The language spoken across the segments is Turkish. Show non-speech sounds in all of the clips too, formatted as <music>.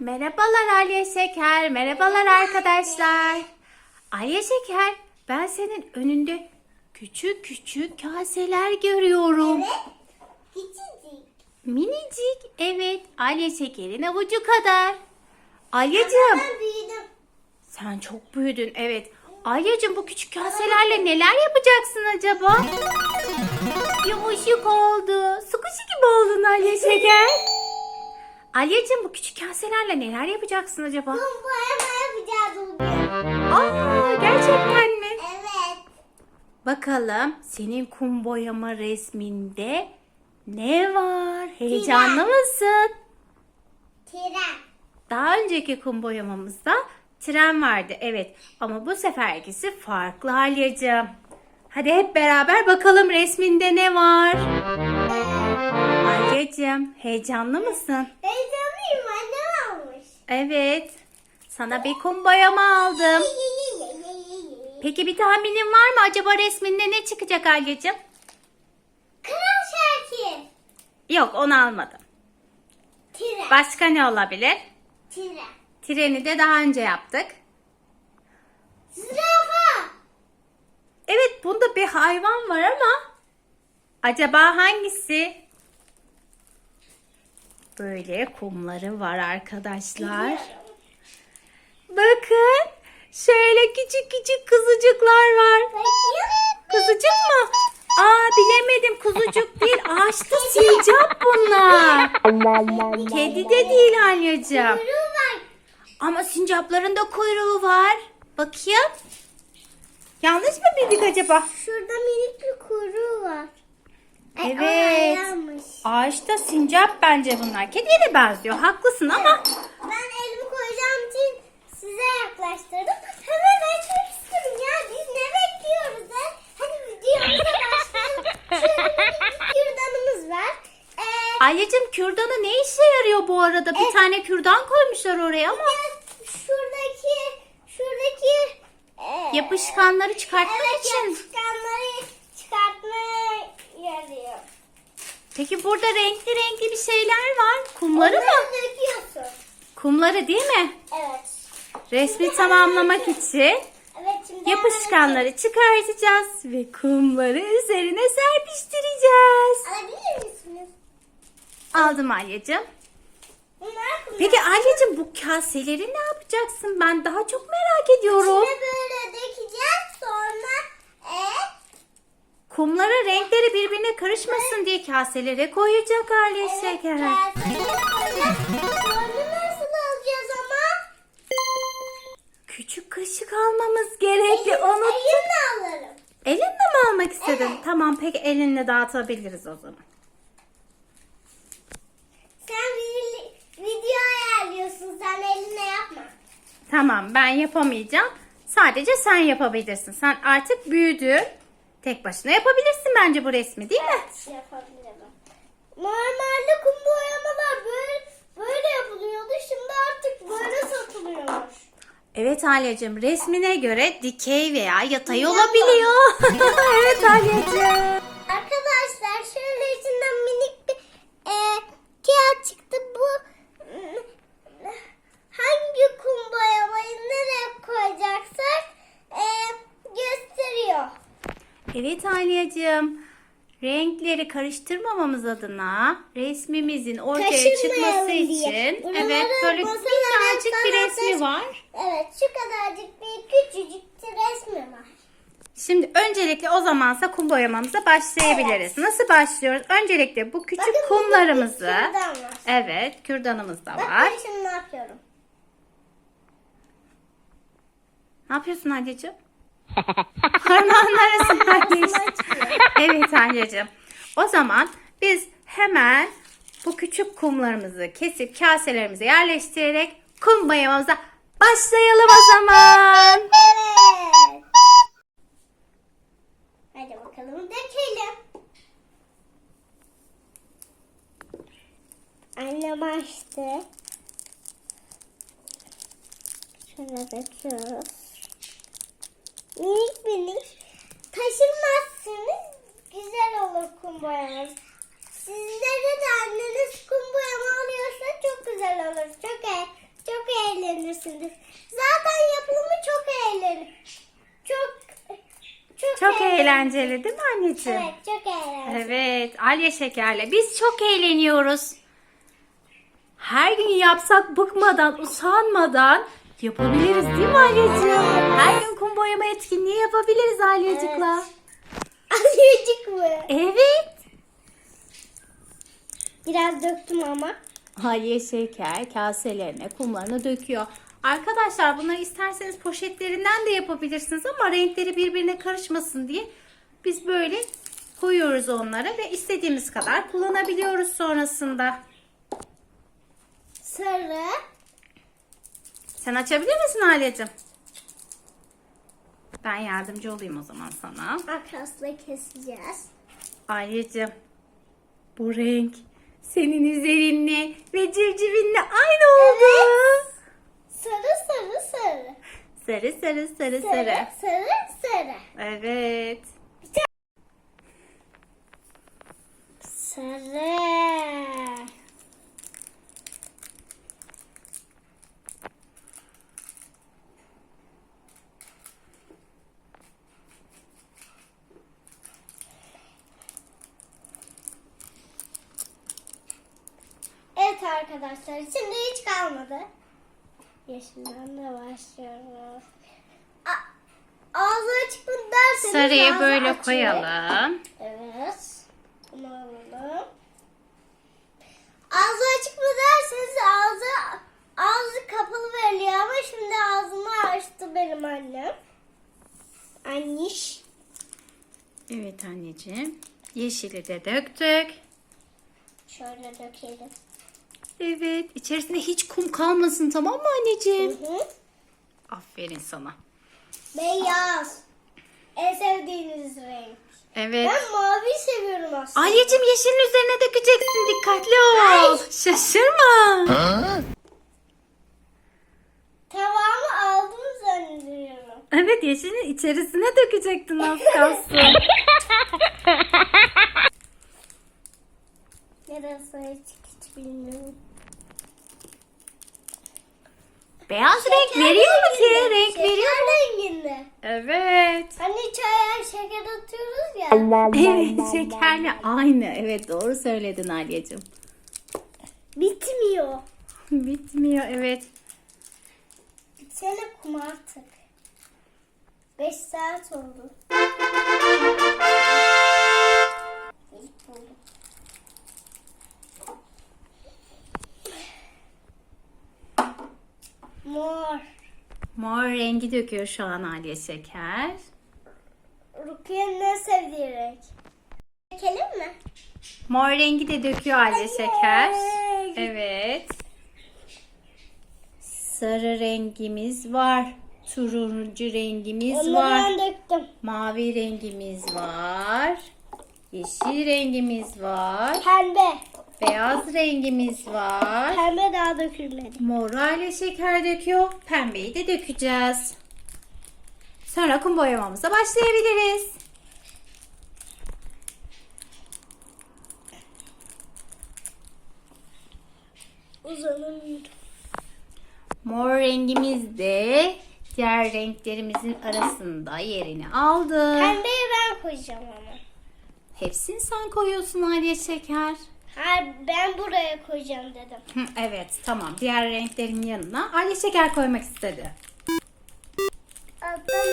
Merhabalar Aliye Şeker, merhabalar arkadaşlar. Aliye Şeker, ben senin önünde küçük küçük kaseler görüyorum. Evet. Küçücük. Minicik, evet. Aliye Şeker'in avucu kadar. Büyüdüm. sen çok büyüdün, evet. Alyacığım bu küçük kaselerle neler yapacaksın acaba? Yumuşak oldu. Sukuşi gibi oldun Aliye <laughs> Şeker. Alyacığım bu küçük kaselerle neler yapacaksın acaba? Kum boyama yapacağız bugün. Aa gerçekten mi? Evet. Bakalım senin kum boyama resminde ne var? Heyecanlı mısın? Tren. Daha önceki kum boyamamızda tren vardı evet ama bu seferkisi farklı Halyacığım. Hadi hep beraber bakalım resminde ne var? Halyacığım heyecanlı mısın? Heyecanlıyım annem almış. Evet sana bir kum boyama aldım. Peki bir tahminin var mı acaba resminde ne çıkacak Halyacığım? Kral Şakir. Yok onu almadım. Tren. Başka ne olabilir? Tren. Treni de daha önce yaptık. Zürafa. Evet bunda bir hayvan var ama acaba hangisi? Böyle kumları var arkadaşlar. Bakın şöyle küçük küçük kızıcıklar var. Kızıcık mı? Aa bilemedim kuzucuk değil ağaçta sincap bunlar. Kedi de değil var. Ama sincapların da kuyruğu var. Bakayım. Yanlış mı bildik acaba? Şurada minik bir kuyruğu var. Ay, Evet. ayağıymış. Ağaçta sincap bence bunlar. Kediye de benziyor. Haklısın ama Ben elimi koyacağım için size yaklaştırdım. Hemen açmak istedim ya. Biz ne bekliyoruz ha? Hadi videomuza başlayalım. Şöyle <laughs> bir kürdanımız var. Ee, Alyacığım kürdanı ne işe yarıyor bu arada? Bir Evet. tane kürdan koymuşlar oraya ama şuradaki şuradaki e, yapışkanları çıkartmak evet, için. yapışkanları çıkartmaya yarıyor. Peki burada renkli renkli bir şeyler var. Kumları mı? Döküyorsun. Kumları değil mi? Evet. Resmi tamamlamak için Evet şimdi yapışkanları çıkartacağız ve kumları üzerine serpiştireceğiz. Alabilir misiniz? Aldım Alyacığım. Bunlar kumlar. Peki Alyacığım bu kaseleri ne yapacaksın? Ben daha çok merak ediyorum. İçine böyle dökeceğiz sonra e, Kumlara renkleri birbirine karışmasın diye kaselere koyacak şeker. kaseye koyacağız. Sonra nasıl alacağız ama? Küçük kaşık almamız gerekli. Unuttum. Elimle alırım. Elinle mi almak istedin? Evet. Tamam peki elinle dağıtabiliriz o zaman. Sen video ayarlıyorsun. Sen elinle yapma. Tamam ben yapamayacağım. Sadece sen yapabilirsin. Sen artık büyüdün. Tek başına yapabilirsin bence bu resmi değil mi? Evet yapabilirim. Normalde kum boyamalar böyle böyle yapılıyordu. Şimdi artık böyle satılıyormuş. Evet Alyacığım resmine göre dikey veya yatay olabiliyor. <laughs> <laughs> evet Alyacığım. Arkadaşlar şöyle içinden minik bir e, kağıt çıktı. Bu mm, hangi kum boyamayı nereye koyacaksak e, gösteriyor. Evet Alyacığım. Renkleri karıştırmamamız adına resmimizin ortaya çıkması diye. için evet böyle minnacık bir resmi var. Evet şu kadarcık bir küçücük resmi var. Şimdi öncelikle o zamansa kum boyamamıza başlayabiliriz. Nasıl başlıyoruz? Öncelikle bu küçük Bakın bir kumlarımızı kürdan var. Evet, kürdanımız da var. ben şimdi ne yapıyorum? Ne yapıyorsun anneciğim? <laughs> Parmağın arasından geçti. Evet anneciğim. O zaman biz hemen bu küçük kumlarımızı kesip kaselerimize yerleştirerek kum boyamamıza başlayalım o zaman. Evet. Hadi bakalım dökelim. Annem açtı. Şöyle döküyoruz minik minik taşınmazsınız güzel olur kum boyanız. Sizlere de anneniz kum boyama alıyorsa çok güzel olur. Çok e çok eğlenirsiniz. Zaten yapılımı çok eğlenir. Çok çok, eğlenceli. değil mi anneciğim? Evet çok eğlenceli. Evet Alya Şeker'le biz çok eğleniyoruz. Her gün yapsak bıkmadan, usanmadan yapabiliriz değil mi Alya'cığım? Her kum boyama etkinliği yapabiliriz Alyacık'la. Azıcık <laughs> mı? Evet. Biraz döktüm ama. Alya Şeker kaselerine kumlarını döküyor. Arkadaşlar bunları isterseniz poşetlerinden de yapabilirsiniz ama renkleri birbirine karışmasın diye biz böyle koyuyoruz onlara ve istediğimiz kadar kullanabiliyoruz sonrasında. Sarı. Sen açabilir misin Alya'cığım? Ben yardımcı olayım o zaman sana. Makasla keseceğiz. Alya'cığım bu renk senin üzerinle ve civcivinle aynı oldu. Sarı sarı sarı. Sarı sarı sarı Sarı sarı. sarı sarı. Evet. Sarı. Evet arkadaşlar şimdi hiç kalmadı. Yeşilden de başlıyoruz. A- ağzı açık mı derseniz Sarıyı böyle açık. koyalım. Evet. Bunu alalım. Ağzı açık mı derseniz ağzı ağzı kapalı veriliyor ama şimdi ağzını açtı benim annem. Anniş. Evet anneciğim. Yeşili de döktük. Şöyle dökelim. Evet. içerisinde hiç kum kalmasın tamam mı anneciğim? Hı hı. Aferin sana. Beyaz. En sevdiğiniz renk. Evet. Ben mavi seviyorum aslında. Alyacığım yeşilin üzerine dökeceksin. Dikkatli ol. Şaşırma. Tavamı aldım zannediyorum. Evet yeşilin içerisine dökecektin az <laughs> kalsın. Neresi bilmiyorum. Beyaz renk veriyor mu ki? Renk Şeker veriyor mu? renginde. Evet. Hani çaya şeker atıyoruz ya. Evet şekerli aynı. Evet doğru söyledin Alyacığım. Bitmiyor. <laughs> Bitmiyor evet. Bitsene kum artık. 5 saat oldu. İlk buldum. Mor. Mor rengi döküyor şu an Alya Şeker. Rukiye'nin en sevdiği renk. Çekelim mi? Mor rengi de döküyor Alya Şeker. Evet. Sarı rengimiz var. Turuncu rengimiz Onu var. ben döktüm. Mavi rengimiz var. Yeşil rengimiz var. Pembe. Beyaz rengimiz var. Pembe daha dökülmedi. Mor ile şeker döküyor. Pembeyi de dökeceğiz. Sonra kum boyamamıza başlayabiliriz. Uzanın. Mor rengimiz de diğer renklerimizin arasında yerini aldı. Pembeyi ben koyacağım ama. Hepsini sen koyuyorsun Aliye Şeker. Hayır ben buraya koyacağım dedim. Hı, evet tamam diğer renklerin yanına Aliye Şeker koymak istedi. Alttan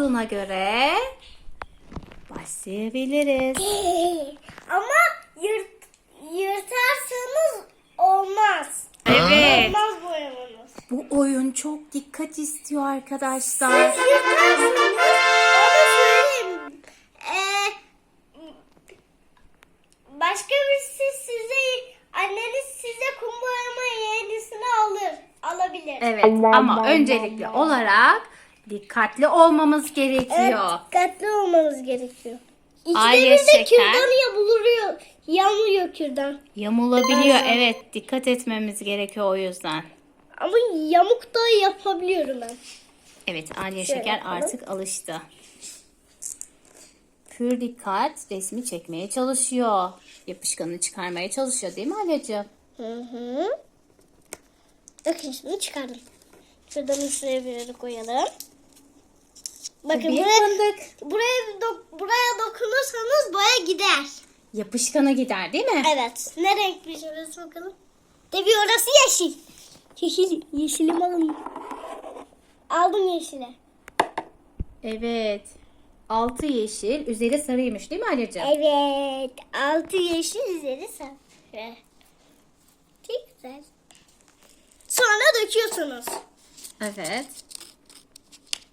olduğuna göre başlayabiliriz. <laughs> Ama yırt, yırtarsanız olmaz. Evet. Olmaz boyamanız. Bu oyun çok dikkat istiyor arkadaşlar. Siz yırtarsınız. Bana söyleyeyim. Ee, başka birisi size anneniz size kum boyama yenisini alır. Alabilir. Evet ama öncelikli olarak dikkatli olmamız gerekiyor. dikkatli olmanız gerekiyor. Aile bir de şeker. kürdan yamuluyor. Yamuluyor kürdan. Yamulabiliyor evet dikkat etmemiz gerekiyor o yüzden. Ama yamuk da yapabiliyorum ben. Evet Aliye Şöyle Şeker yapalım. artık alıştı. Pür dikkat resmi çekmeye çalışıyor. Yapışkanını çıkarmaya çalışıyor değil mi Aliyeciğim? Hı hı. Bakın şimdi çıkardım. Şuradan şuraya bir yere koyalım. Bakın Bir buraya, fındık. buraya, dok- buraya dokunursanız boya gider. Yapışkana gider değil mi? Evet. Ne renkmiş orası bakalım. Tabii orası yeşil. Yeşil, yeşilim alın. Aldım yeşile. Evet. Altı yeşil, üzeri sarıymış değil mi Aliyeciğim? Evet. Altı yeşil üzeri sarı. Çok güzel. Sonra döküyorsunuz. Evet.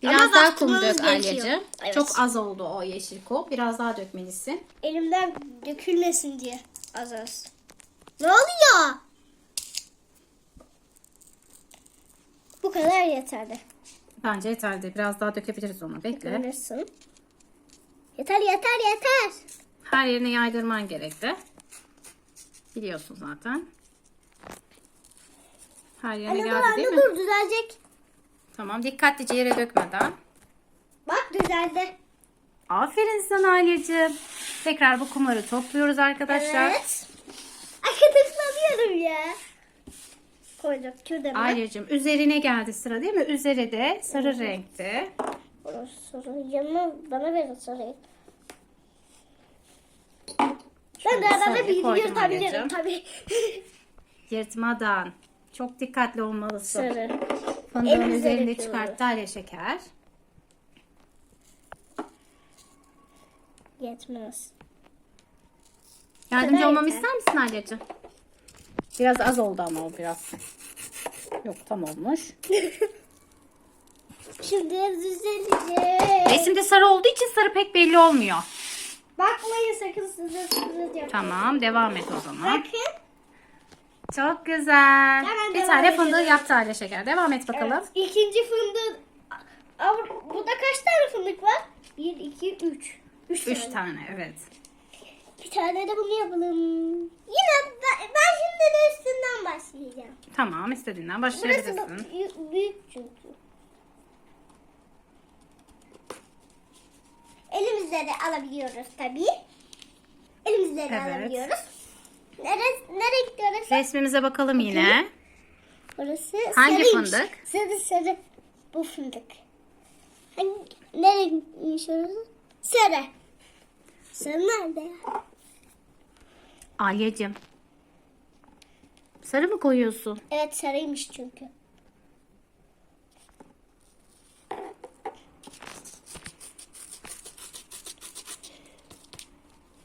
Ama Biraz daha kum dök. Aliyeciğim. Evet. Çok az oldu o yeşil kum. Biraz daha dökmelisin. Elimden dökülmesin diye az az. Ne oluyor? Bu kadar yeterli. Bence yeterli. Biraz daha dökebiliriz onu. Bekle. Görürsün. Yeter yeter yeter. Her yerine yaydırman gerekli. Biliyorsun zaten. Her yerine Anne geldi değil anne mi? dur düzelecek. Tamam. Dikkatlice yere dökmeden. Bak düzeldi. Aferin sana Aliyeciğim. Tekrar bu kumları topluyoruz arkadaşlar. Evet. Ay ya. Koydum kürdemi. Aileciğim üzerine geldi sıra değil mi? Üzeri de sarı renkte. Orası sarı. Yanına bana verin sarıyı. Ben de arada bir anneciğim. tabii. <laughs> Yırtmadan. Çok dikkatli olmalısın. Sarı. Fındığın Elimizle üzerinde döküyoruz. çıkarttı Aliye Şeker. Yetmez. Yardımcı Kadar olmamı yeter. ister misin Aliyeciğim? Biraz az oldu ama o biraz. Yok tam olmuş. <laughs> Şimdi düzelecek. Resimde sarı olduğu için sarı pek belli olmuyor. Bakmayın sakın size sürpriz yapayım. Tamam devam et o zaman. Bakın. Çok güzel. Hemen Bir devam tane edelim. fındığı yaptı Aliye Şeker. Devam et bakalım. Evet, İkinci fındık. Aa, Burada kaç tane fındık var? Bir, iki, üç. Üç, Üç tane. evet. Bir tane de bunu yapalım. Yine ben, ben şimdi de üstünden başlayacağım. Tamam istediğinden Burası başlayabilirsin. büyük- büyük çünkü. Elimizle de alabiliyoruz tabii. Elimizle de Evet. alabiliyoruz. Neresi, nereye orası? Resmimize bakalım yine. Orası Hangi sarıymış. fındık? Sarı sarı. Bu fındık. Hangi, nereye gitmiş orası? Sarı. Sarı nerede ya? Sarı mı koyuyorsun? Evet sarıymış çünkü.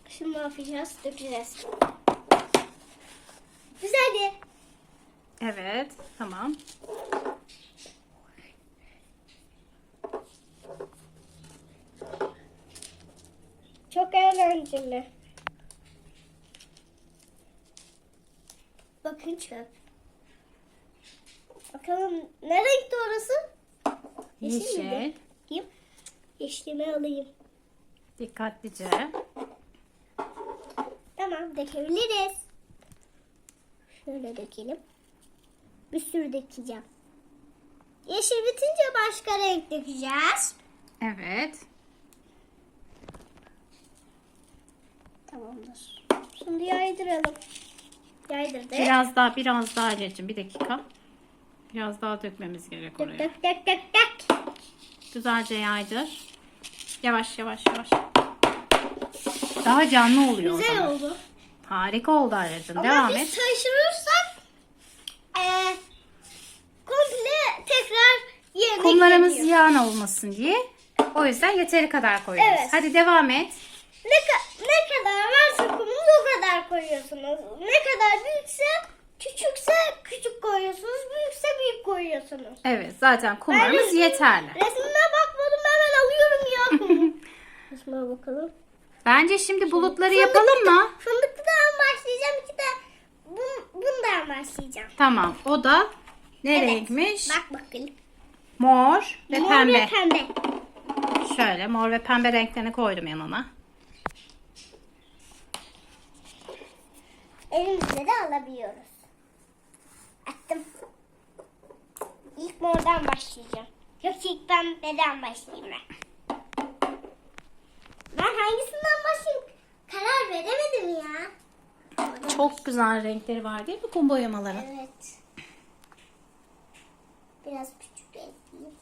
Şimdi ne yapacağız? Dökeceğiz. Güzeldi. Evet. Tamam. Çok eğlenceli. Bakın çöp. Bakalım ne renkti orası? Yeşil? Yeşil. Bakayım. Yeşilimi alayım. Dikkatlice. Tamam dökebiliriz. Şöyle dökelim. Bir sürü dökeceğim. Yeşil bitince başka renk dökeceğiz. Evet. Tamamdır. Şimdi yaydıralım. Yaydırdık. Biraz daha biraz daha Aliyeciğim bir dakika. Biraz daha dökmemiz gerek oraya. dök dök dök dök. Güzelce yaydır. Yavaş yavaş yavaş. Daha canlı oluyor Güzel oldu. Harika oldu Aliyeciğim. Ama Devam biz et. taşırırsak eee komple tekrar yerine Kumlarımız geliyor. ziyan olmasın diye. O yüzden yeteri kadar koyuyoruz. Evet. Hadi devam et. Ne, ka- ne kadar varsa kumumuz o kadar koyuyorsunuz. Ne kadar büyükse küçükse küçük koyuyorsunuz. Büyükse büyük koyuyorsunuz. Evet zaten kumlarımız resim- yeterli. Resmine bakmadım hemen alıyorum ya <laughs> kumu. Resmine bakalım. Bence şimdi bulutları yapalım mı? Fındıklıdan başlayacağım. İki de bun, bundan başlayacağım. Tamam. O da ne Evet. renkmiş? Bak bakalım. Mor ve Mor pembe. ve pembe. Şöyle mor ve pembe renklerini koydum yanına. Elimizle de alabiliyoruz. Attım. İlk mordan başlayacağım. Yok ilk ben beden başlayayım ben. Ben hangisinden başlayayım? Karar veremedim ya. Çok güzel renkleri var değil mi kum boyamaların? Evet. Biraz küçük ekleyeyim.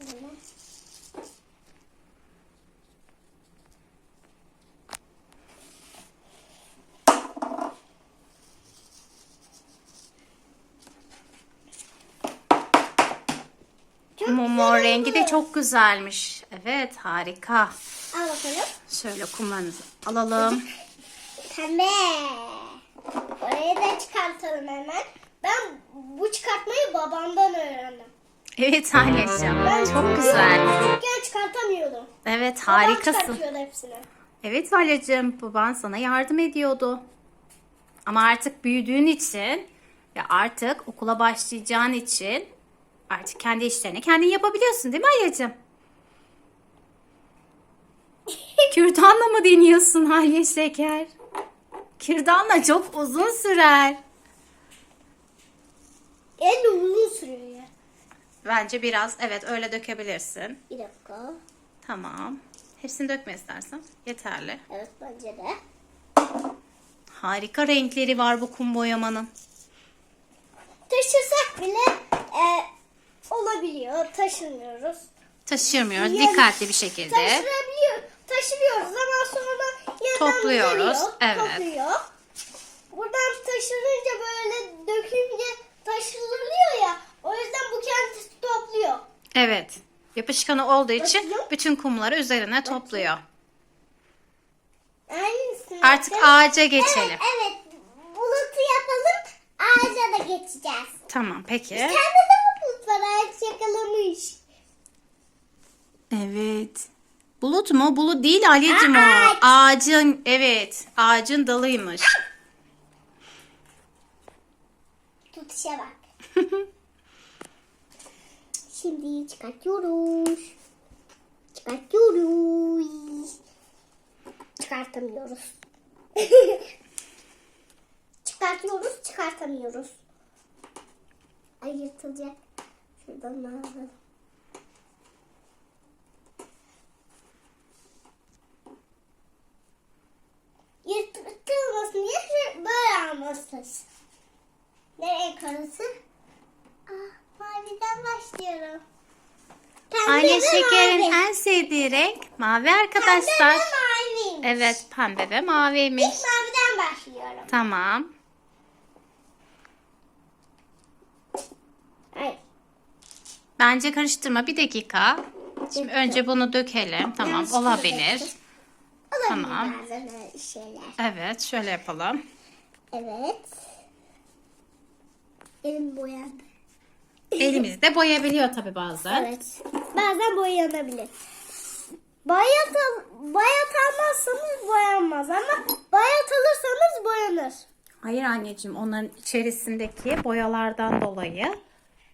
Böyle. Çok Mor güzel rengi de çok güzelmiş. Evet harika. Al bakalım. Şöyle kumlarınızı alalım. Pembe. Orayı da çıkartalım hemen. Ben bu çıkartmayı babamdan öğrendim. Evet anneciğim. Ben Çok güzel. Çocukken çıkartamıyordum. Evet Babam harikasın. çıkartıyordu hepsini. Evet Valyacığım baban sana yardım ediyordu. Ama artık büyüdüğün için ve artık okula başlayacağın için artık kendi işlerini kendin yapabiliyorsun değil mi Alyacığım? <laughs> Kürdanla mı deniyorsun Halye Şeker? Kürdanla çok uzun sürer. En uzun sürüyor ya. Bence biraz evet öyle dökebilirsin. Bir dakika. Tamam. Hepsini dökme istersen. Yeterli. Evet bence de. Harika renkleri var bu kum boyamanın. Taşırsak bile e, olabiliyor. Taşımıyoruz. Taşırmıyoruz Yani dikkatli bir şekilde. Taşırabiliyor, taşırıyoruz ama sonra Topluyoruz, düzeliyor, evet. Topluyor. Buradan taşınınca böyle dökünce taşınılıyor ya. O yüzden bu kendisi topluyor. Evet. Yapışkanı olduğu için Bakayım. bütün kumları üzerine topluyor. Aynısını. Artık yapacağız. ağaca geçelim. Evet, evet. Bulutu yapalım. Ağaca da geçeceğiz. Tamam peki. Kendi de bulut var. Ağaç yakalamış. Evet. Bulut mu? Bulut değil Ali'cim o. Ağacın evet. Ağacın dalıymış. Tutuşa bak. <laughs> Şimdi çıkartıyoruz. Çıkartıyoruz. Çıkartamıyoruz. <laughs> çıkartıyoruz, çıkartamıyoruz. Ay yırtılacak. Şuradan alalım. Yırtılmasın diye şu- almalısınız. Nereye karısı? Ah, maviden başlıyorum. Pembe Anne ve şekerin mavi. en sevdiği renk mavi Pembe arkadaşlar. ve maviymiş. Evet pembe ve maviymiş. İlk maviden başlıyorum. Tamam. Ay. Bence karıştırma bir dakika. Şimdi önce bunu dökelim. Tamam olabilir. Olabilir Tamam. bazen öyle şeyler. Evet şöyle yapalım. Evet. Elim boyandı. Elimizde boyayabiliyor tabii bazen. Evet. Bazen boyanabilir. Bayat, al, bayat almazsanız boyanmaz ama bayat alırsanız boyanır. Hayır anneciğim onların içerisindeki boyalardan dolayı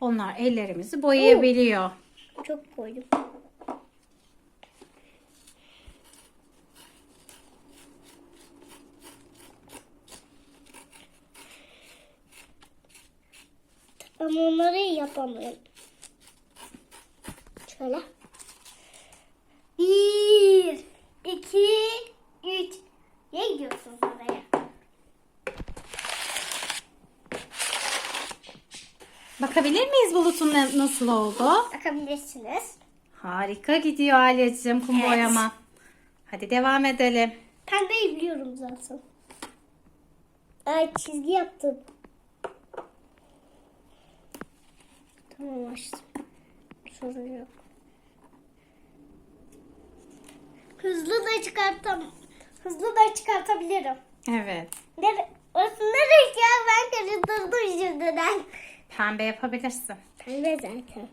onlar ellerimizi boyayabiliyor. Çok koydum. Ama onları yapamıyorum. Şöyle. Bir, iki, üç. Ne gidiyorsunuz oraya? Bakabilir miyiz bulutun ne- nasıl oldu? Bakabilirsiniz. Harika gidiyor Alya'cığım kum Evet. boyama. Hadi devam edelim. Pembeyi biliyorum zaten. Ay çizgi yaptım. Açtım. Sorun yok. Hızlı da çıkartam. Hızlı da çıkartabilirim. Evet. Nere, orası neresi ya? Ben karıştırdım şimdiden. Pembe yapabilirsin. Pembe zaten.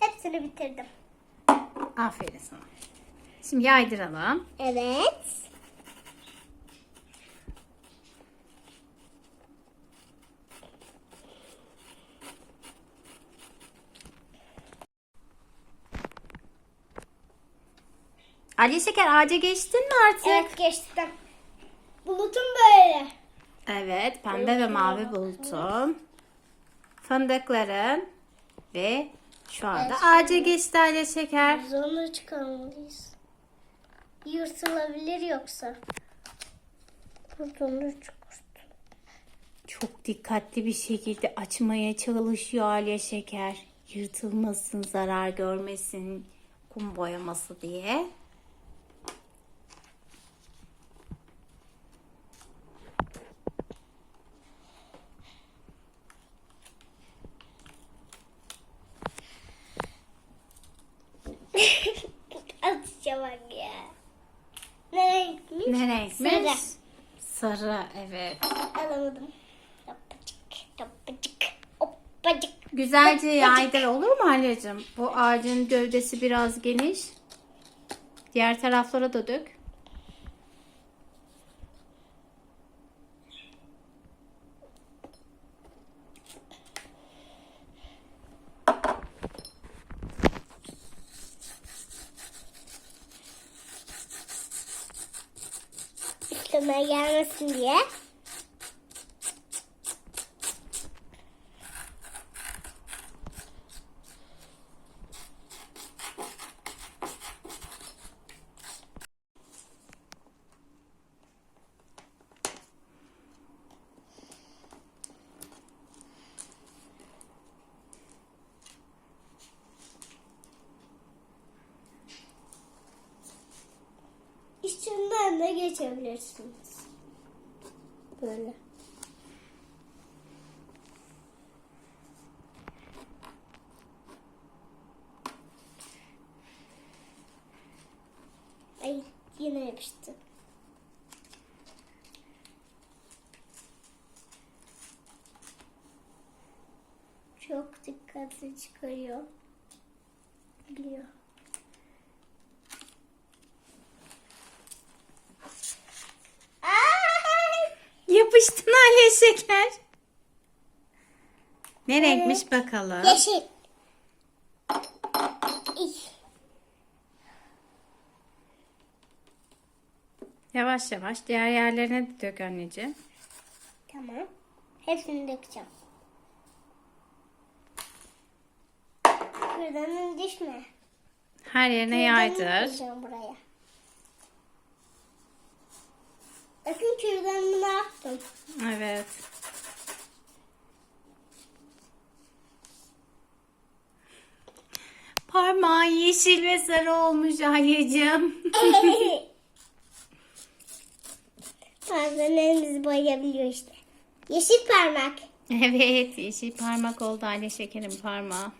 Hepsini bitirdim. Aferin sana. Şimdi yaydıralım. Evet. Ali Şeker ağaca geçtin mi artık? Evet geçtim. Bu Bulutun böyle. Evet, pembe ve mavi bulutun. Fındıkların ve şu anda ağaca geçti Alya Şeker. Onu çıkarmalıyız. Yırtılabilir yoksa. Buradan. Çok dikkatli bir şekilde açmaya çalışıyor Alya Şeker. Yırtılmasın, zarar görmesin, kum boyaması diye. Atışa bak ya. Nereye gitmiş? Ne renkmiş? Sarı. Sarı, evet. Alamadım. Hoppacık, hoppacık, hoppacık. Güzelce yaydır olur mu Alya'cığım? Bu ağacın gövdesi biraz geniş. Diğer taraflara da dök. Üstüme gelmesin diye. Böyle. Ay yine yapıştı. Çok dikkatli çıkarıyor. Biliyor. Ay! Yapıştın Alya Şeker. Ne renkmiş bakalım. Yeşil. Yavaş yavaş diğer yerlerine de dök anneciğim. Tamam. Hepsini dökeceğim. Kürdanın düşme. Her yerine Kürdanı yaydır. buraya. Bakın kürdanımı ne yaptım. Evet. Parmağın yeşil ve sarı olmuş Alya'cığım. <laughs> Elimizi boyayabiliyor işte. Yeşil parmak. evet yeşil parmak oldu Alya Şeker'in parmağı.